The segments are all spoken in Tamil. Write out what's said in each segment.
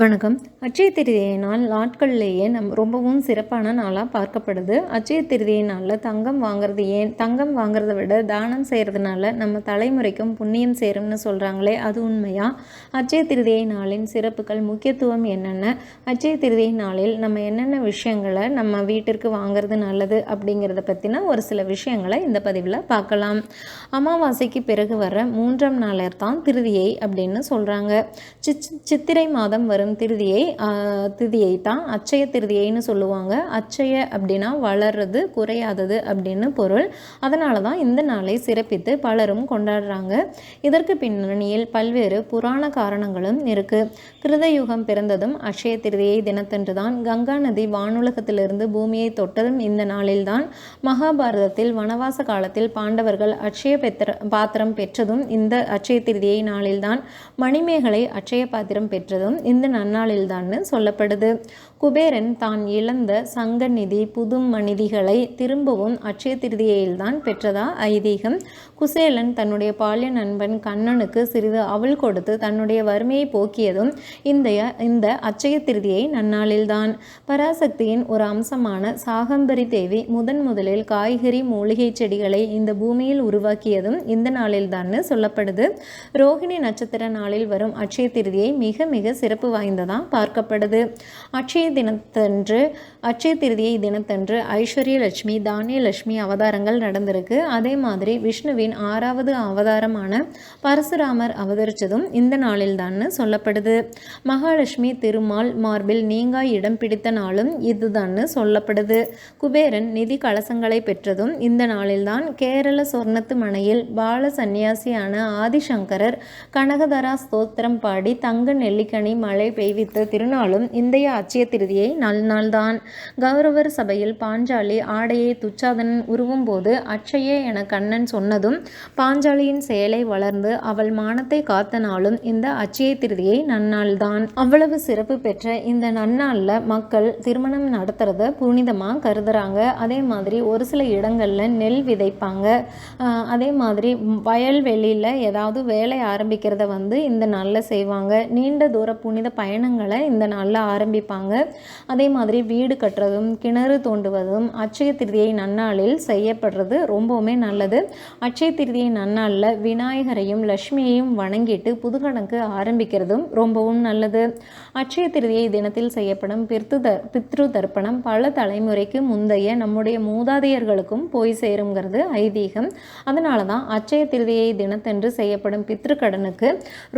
வணக்கம். அச்சய திருதியை நாள் நாட்கள்லேயே நம் ரொம்பவும் சிறப்பான நாளாக பார்க்கப்படுது. அச்சய திருதியை நாளில் தங்கம் வாங்குறது ஏன் தங்கம் வாங்குறத விட தானம் செய்கிறதுனால நம்ம தலைமுறைக்கும் புண்ணியம் சேரும்னு சொல்கிறாங்களே அது உண்மையா? அச்சய திருதியை நாளின் சிறப்புகள் முக்கியத்துவம் என்னென்ன? அச்சய திருதியை நாளில் நம்ம என்னென்ன விஷயங்களை நம்ம வீட்டிற்கு வாங்குறது நல்லது அப்படிங்கிறத பற்றின ஒரு சில விஷயங்களை இந்த பதிவில் பார்க்கலாம். அமாவாசைக்கு பிறகு வர மூன்றாம் நாளர் தான் திருதியை அப்படின்னு சொல்கிறாங்க சித்திரை மாதம் வரும் வரும் திருதியை திருதியை தான் அச்சய திருதியைன்னு சொல்லுவாங்க. அச்சய அப்படின்னா வளர்றது குறையாதது அப்படின்னு பொருள். அதனால தான் இந்த நாளை சிறப்பித்து பலரும் கொண்டாடுறாங்க. இதற்கு பின்னணியில் பல்வேறு புராண காரணங்களும் இருக்குது கிருதயுகம் பிறந்ததும் அட்சய திருதியை தினத்தன்று தான் கங்கா நதி வானுலகத்திலிருந்து பூமியை தொட்டதும் இந்த நாளில்தான். மகாபாரதத்தில் வனவாச காலத்தில் பாண்டவர்கள் அட்சய பெத்திர பாத்திரம் பெற்றதும் இந்த அட்சய திருதியை நாளில்தான். மணிமேகலை அட்சய பாத்திரம் பெற்றதும் இந்த நன்னாளில்தான்னு சொல்லப்படுது. குபேரன் தான் இழந்த சங்க நிதி புது மனிதிகளை திரும்பவும் அட்சய திருதியில்தான் பெற்றதா ஐதீகம். குசேலன் தன்னுடைய பாலிய நண்பன் கண்ணனுக்கு சிறிது அவள் கொடுத்து தன்னுடைய வறுமையை போக்கியதும் இந்த இந்த அச்சய திருதியை நன்னாளில்தான். பராசக்தியின் ஒரு அம்சமான சாகம்பரி தேவி முதன் முதலில் காய்கறி மூலிகை செடிகளை இந்த பூமியில் உருவாக்கியதும் இந்த நாளில்தான்னு சொல்லப்படுது. ரோஹிணி நட்சத்திர நாளில் வரும் அட்சய திருதியை மிக மிக சிறப்பு வாய்ந்ததாக பார்க்கப்படுது. அட்சய தினத்தன்று அட்சய திருதியை தினத்தன்று ஐஸ்வர்ய லட்சுமி தானிய லட்சுமி அவதாரங்கள் நடந்திருக்கு. அதே மாதிரி விஷ்ணுவின் ஆறாவது அவதாரமான பரசுராமர் அவதரித்ததும் இந்த நாளில்தான்னு சொல்லப்படுது. மகாலட்சுமி திருமால் மார்பில் நீங்காய் இடம் பிடித்த நாளும் இதுதான்னு சொல்லப்படுது. குபேரன் நிதி கலசங்களை பெற்றதும் இந்த நாளில்தான் கேரள சொர்ணத்து மனையில் பால சந்நியாசியான ஆதிசங்கரர் கனகதரா ஸ்தோத்திரம் பாடி தங்க நெல்லிக்கனி மழை பெய்வித்த திருநாளும் இந்திய அச்சய திருதியை நல்நாள்தான் கௌரவர் சபையில் பாஞ்சாலி ஆடையை துச்சாதனன் உருவும் போது அச்சயே என கண்ணன் சொன்னதும் பாஞ்சாலியின் செயலை வளர்ந்து அவள் மானத்தை காத்த நாளும் இந்த அச்சய திருதியை நன்னாள்தான் அவ்வளவு சிறப்பு பெற்ற இந்த நன்னாளில் மக்கள் திருமணம் நடத்துறத புனிதமாக கருதுறாங்க. அதே மாதிரி ஒரு சில இடங்களில் நெல் விதைப்பாங்க. அதே மாதிரி வயல்வெளியில் ஏதாவது வேலை ஆரம்பிக்கிறத வந்து இந்த நாளில் செய்வாங்க. நீண்ட தூர புனித பயணங்களை இந்த நாளில் ஆரம்பிப்பாங்க. அதே மாதிரி வீடு கட்டுறதும் கிணறு தோண்டுவதும் அச்சய திருதியை நன்னாளில் செய்யப்படுறது ரொம்பவுமே நல்லது. அச்சய திருதியை நன்னாளில் விநாயகரையும் லட்சுமியையும் வணங்கிட்டு புதுகணக்கு ஆரம்பிக்கிறதும் ரொம்பவும் நல்லது. அச்சய திருதியை தினத்தில் செய்யப்படும் பித்ரு த பித்ரு தர்ப்பணம் பல தலைமுறைக்கு முந்தைய நம்முடைய மூதாதையர்களுக்கும் போய் சேருங்கிறது ஐதீகம். அதனால தான் அச்சய திருதியை தினத்தன்று செய்யப்படும் பித்ருக்கடனுக்கு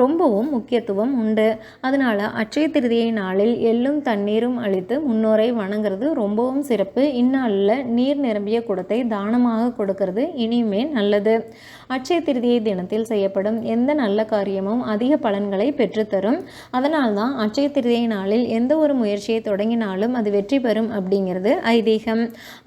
ரொம்பவும் முக்கியத்துவம் உண்டு. அதனால் அச்சய திருதியை நாளில் எள்ளும் தண்ணீர் நீரும் அளித்து முன்னோரை வணங்குறது ரொம்பவும் சிறப்பு. இந்நாளில் நீர் நிரம்பிய குடத்தை தானமாக கொடுக்கறது இனிமே நல்லது. அட்சய திருதியை தினத்தில் செய்யப்படும் எந்த நல்ல காரியமும் அதிக பலன்களை பெற்றுத்தரும். அதனால் தான் திருதியை நாளில் எந்த ஒரு முயற்சியை தொடங்கினாலும் அது வெற்றி பெறும் அப்படிங்கிறது ஐதீகம்.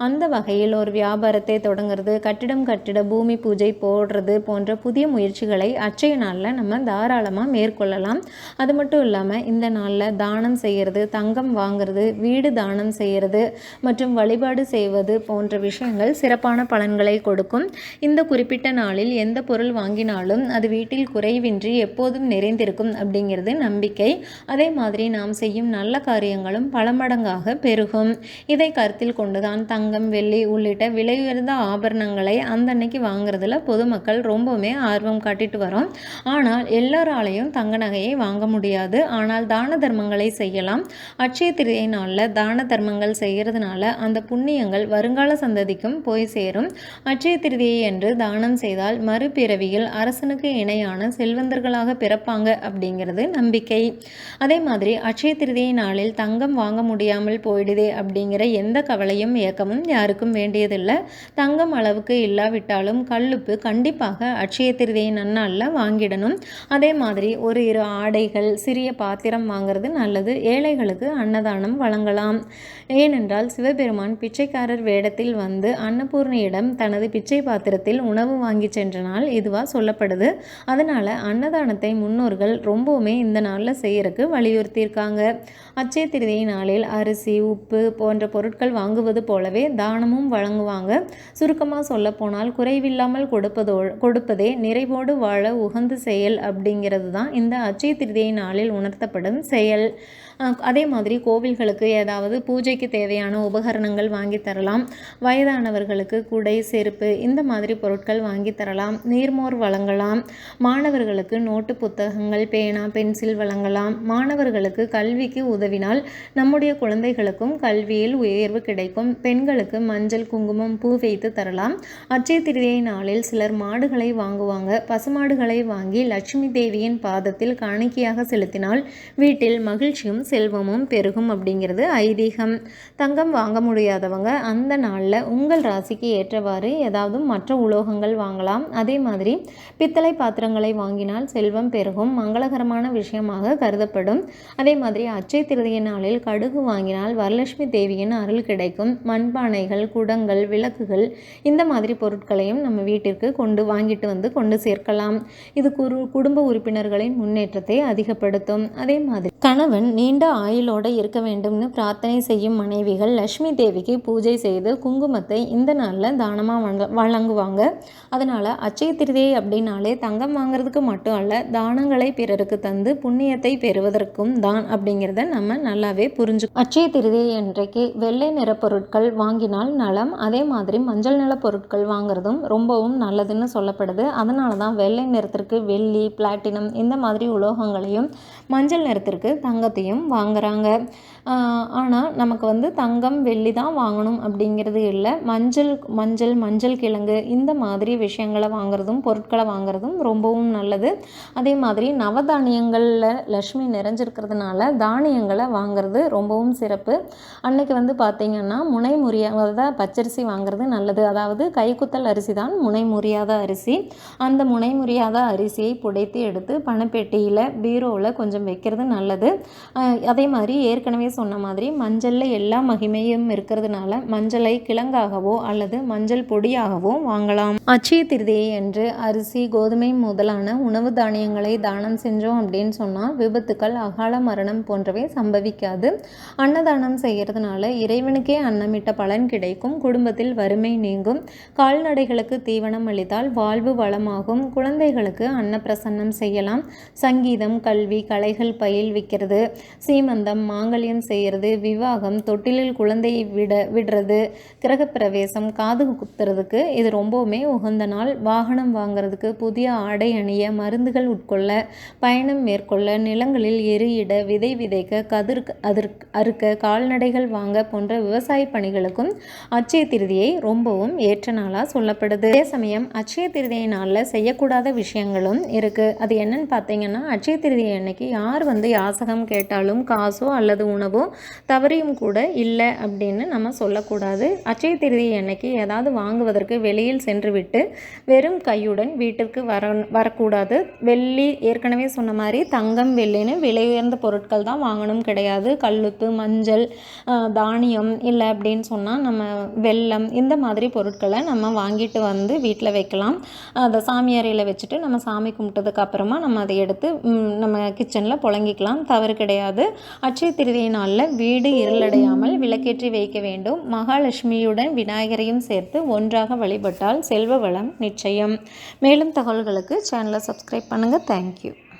அந்த வகையில் ஒரு வியாபாரத்தை தொடங்குறது கட்டிடம் கட்டிட பூமி பூஜை போடுறது போன்ற புதிய முயற்சிகளை அச்சய நாளில் நம்ம தாராளமாக மேற்கொள்ளலாம். அது மட்டும் இல்லாமல் இந்த நாளில் தானம் செய்கிறது தங்கம் வாங்கிறது வீடு தானம் செய்கிறது மற்றும் வழிபாடு செய்வது போன்ற விஷயங்கள் சிறப்பான பலன்களை கொடுக்கும். இந்த குறிப்பிட்ட நாளில் எந்த பொருள் வாங்கினாலும் அது வீட்டில் குறைவின்றி எப்போதும் நிறைந்திருக்கும் அப்படிங்கிறது நம்பிக்கை. அதே மாதிரி நாம் செய்யும் நல்ல காரியங்களும் பல மடங்காக பெருகும். இதை கருத்தில் கொண்டுதான் தங்கம் வெள்ளி உள்ளிட்ட விலை உயர்ந்த ஆபரணங்களை அந்த அன்னைக்கு வாங்குறதுல பொதுமக்கள் ரொம்பவுமே ஆர்வம் காட்டிட்டு வரோம். ஆனால் எல்லாராலையும் தங்க நகையை வாங்க முடியாது. ஆனால் தான தர்மங்களை செய்யலாம். அட்சய திருதை நாளில் தான தர்மங்கள் செய்கிறதுனால அந்த புண்ணியங்கள் வருங்கால சந்ததிக்கும் போய் சேரும். அட்சய திருதியை என்று தானம் செய்தால் மறுபிறவியில் அரசனுக்கு இணையான செல்வந்தர்களாக பிறப்பாங்க அப்படிங்கிறது நம்பிக்கை. அதே மாதிரி அட்சய திருதியை நாளில் தங்கம் வாங்க முடியாமல் போயிடுதே அப்படிங்கிற எந்த கவலையும் ஏக்கமும் யாருக்கும் வேண்டியதில்லை. தங்கம் அளவுக்கு இல்லாவிட்டாலும் கல்லுப்பு கண்டிப்பாக அட்சய திருதியை நன்னாளில் வாங்கிடணும். அதே மாதிரி ஒரு இரு ஆடைகள் சிறிய பாத்திரம் வாங்கிறது நல்லது. ஏழைகளுக்கு அன்னதானம் வழங்கலாம். ஏனென்றால் சிவபெருமான் பிச்சைக்காரர் வேடத்தில் வந்து அன்னபூர்ணியிடம் தனது பிச்சை பாத்திரத்தில் உணவு வாங்கி சென்ற என்ற நாள் இதுவாக சொல்லப்படுது. அதனால் அன்னதானத்தை முன்னோர்கள் ரொம்பவுமே இந்த நாளில் செய்கிறக்கு வலியுறுத்தியிருக்காங்க. அச்சய திருதியை நாளில் அரிசி உப்பு போன்ற பொருட்கள் வாங்குவது போலவே தானமும் வழங்குவாங்க. சுருக்கமாக சொல்லப்போனால் குறைவில்லாமல் கொடுப்பதோ கொடுப்பதே நிறைவோடு வாழ உகந்த செயல் அப்படிங்கிறது தான் இந்த அச்சய திருதியை நாளில் உணர்த்தப்படும் செயல். அதே மாதிரி கோவில்களுக்கு ஏதாவது பூஜைக்கு தேவையான உபகரணங்கள் வாங்கி தரலாம். வயதானவர்களுக்கு குடை செருப்பு இந்த மாதிரி பொருட்கள் வாங்கி தரலாம். நீர்மோர் வழங்கலாம். மாணவர்களுக்கு நோட்டு புத்தகங்கள் பேனா பென்சில் வழங்கலாம். மாணவர்களுக்கு கல்விக்கு உதவினால் நம்முடைய குழந்தைகளுக்கும் கல்வியில் உயர்வு கிடைக்கும். பெண்களுக்கு மஞ்சள் குங்குமம் பூ வைத்து தரலாம். அச்சய திருதியை நாளில் சிலர் மாடுகளை வாங்குவாங்க. பசுமாடுகளை வாங்கி லட்சுமி தேவியின் பாதத்தில் காணிக்கையாக செலுத்தினால் வீட்டில் மகிழ்ச்சியும் செல்வமும் பெருகும் அப்படிங்கிறது ஐதீகம். தங்கம் வாங்க முடியாதவங்க அந்த நாளில் உங்கள் ராசிக்கு ஏற்றவாறு ஏதாவது மற்ற உலோகங்கள் வாங்கலாம். அதே மாதிரி பித்தளை பாத்திரங்களை வாங்கினால் செல்வம் பெருகும் மங்களகரமான விஷயமாக கருதப்படும். அதே மாதிரி அச்சை திருதிய நாளில் கடுகு வாங்கினால் வரலட்சுமி தேவியின் அருள் கிடைக்கும். மண்பானைகள் குடங்கள் விளக்குகள் இந்த மாதிரி பொருட்களையும் நம்ம வீட்டிற்கு கொண்டு வாங்கிட்டு வந்து கொண்டு சேர்க்கலாம். இது குரு குடும்ப உறுப்பினர்களின் முன்னேற்றத்தை அதிகப்படுத்தும். அதே மாதிரி கணவன் நீ நீண்ட ஆயுளோடு இருக்க வேண்டும்னு பிரார்த்தனை செய்யும் மனைவிகள் லக்ஷ்மி தேவிக்கு பூஜை செய்து குங்குமத்தை இந்த நாளில் தானமாக வழங்குவாங்க. அதனால் அச்சய திருதியை அப்படின்னாலே தங்கம் வாங்குறதுக்கு மட்டும் அல்ல தானங்களை பிறருக்கு தந்து புண்ணியத்தை பெறுவதற்கும் தான் அப்படிங்கிறத நம்ம நல்லாவே புரிஞ்சு அச்சய திருதியை இன்றைக்கு வெள்ளை நிற பொருட்கள் வாங்கினால் நலம் அதே மாதிரி மஞ்சள் நிற பொருட்கள் வாங்குறதும் ரொம்பவும் நல்லதுன்னு சொல்லப்படுது. அதனால தான் வெள்ளை நிறத்திற்கு வெள்ளி பிளாட்டினம் இந்த மாதிரி உலோகங்களையும் மஞ்சள் நிறத்திற்கு தங்கத்தையும் வாங்குறாங்க. ஆனால் நமக்கு வந்து தங்கம் வெள்ளி தான் வாங்கணும் அப்படிங்கிறது இல்லை. மஞ்சள் மஞ்சள் மஞ்சள் கிழங்கு இந்த மாதிரி விஷயங்களை வாங்குறதும் பொருட்களை வாங்குறதும் ரொம்பவும் நல்லது. அதே மாதிரி நவதானியங்களில் லக்ஷ்மி நிறைஞ்சிருக்கிறதுனால தானியங்களை வாங்குறது ரொம்பவும் சிறப்பு. அன்னைக்கு வந்து பார்த்திங்கன்னா முனை முறியாத பச்சரிசி வாங்குறது நல்லது. அதாவது கைக்குத்தல் அரிசி தான் முனை முறியாத அரிசி. அந்த முனை முறியாத அரிசியை புடைத்து எடுத்து பணப்பெட்டியில் பீரோவில் கொஞ்சம் வைக்கிறது நல்லது. அதே மாதிரி ஏற்கனவே சொன்ன மாதிரி மஞ்சளில் எல்லா மகிமையும் இருக்கிறதுனால மஞ்சளை கிழங்காகவோ அல்லது மஞ்சள் பொடியாகவோ வாங்கலாம். அச்சய திருதியை என்று அரிசி கோதுமை முதலான உணவு தானியங்களை தானம் செஞ்சோம் அப்படின்னு சொன்னால் விபத்துக்கள் அகால மரணம் போன்றவை சம்பவிக்காது. அன்னதானம் செய்கிறதுனால இறைவனுக்கே அன்னமிட்ட பலன் கிடைக்கும் குடும்பத்தில் வறுமை நீங்கும் கால்நடைகளுக்கு தீவனம் அளித்தால் வாழ்வு வளமாகும் குழந்தைகளுக்கு அன்னப்பிரசன்னம் செய்யலாம். சங்கீதம் கல்வி கலைகள் பயில்விக்கிறது சீமந்தம் மாங்கல்யம் செய்கிறது. விவாகம் தொட்டிலில் குழந்தையை விட விடுறது. கிரகப்பிரவேசம் காது குத்துறதுக்கு இது ரொம்பவுமே உகந்த நாள். வாகனம் வாங்குறதுக்கு புதிய ஆடை அணிய மருந்துகள் உட்கொள்ள பயணம் மேற்கொள்ள நிலங்களில் எரியிட விதை விதைக்க கதிர் அதிர் அறுக்க கால்நடைகள் வாங்க போன்ற விவசாய பணிகளுக்கும் அச்சய திருதியை ரொம்பவும் ஏற்ற நாளாக சொல்லப்படுது. அதே சமயம் அச்சய திருதியை நாளில் செய்யக்கூடாத விஷயங்களும் இருக்குது அது என்னன்னு பார்த்தீங்கன்னா அச்சய திருதியை அன்னைக்கு யார் வந்து யாசகம் கேட்டாலும் காசோ அல்லது உணவோ தவறியும் கூட இல்லை அப்படின்னு நம்ம சொல்லக்கூடாது. அச்சய திருதி அன்னைக்கு ஏதாவது வாங்குவதற்கு வெளியில் சென்றுவிட்டு வெறும் கையுடன் வீட்டிற்கு வர வரக்கூடாது. வெள்ளி ஏற்கனவே சொன்ன மாதிரி தங்கம் வெள்ளின்னு விலை உயர்ந்த பொருட்கள் தான் வாங்கணும் கிடையாது. கல்லுப்பு மஞ்சள் தானியம் இல்லை அப்படின்னு சொன்னால் நம்ம வெல்லம் இந்த மாதிரி பொருட்களை நம்ம வாங்கிட்டு வந்து வீட்டில் வைக்கலாம். அதை சாமி அறையில் வச்சுட்டு நம்ம சாமி கும்பிட்டதுக்கு அப்புறமா நம்ம அதை எடுத்து நம்ம கிச்சனில் புழங்கிக்கலாம். தவறு கிடையாது. அச்சய திருதியை நாளில் வீடு இருளடையாமல் விளக்கேற்றி வைக்க வேண்டும். மகாலட்சுமியுடன் விநாயகரையும் சேர்த்து ஒன்றாக வழிபட்டால் செல்வ வளம் நிச்சயம். மேலும் தகவல்களுக்கு சேனலை சப்ஸ்கிரைப் பண்ணுங்கள் தேங்க்யூ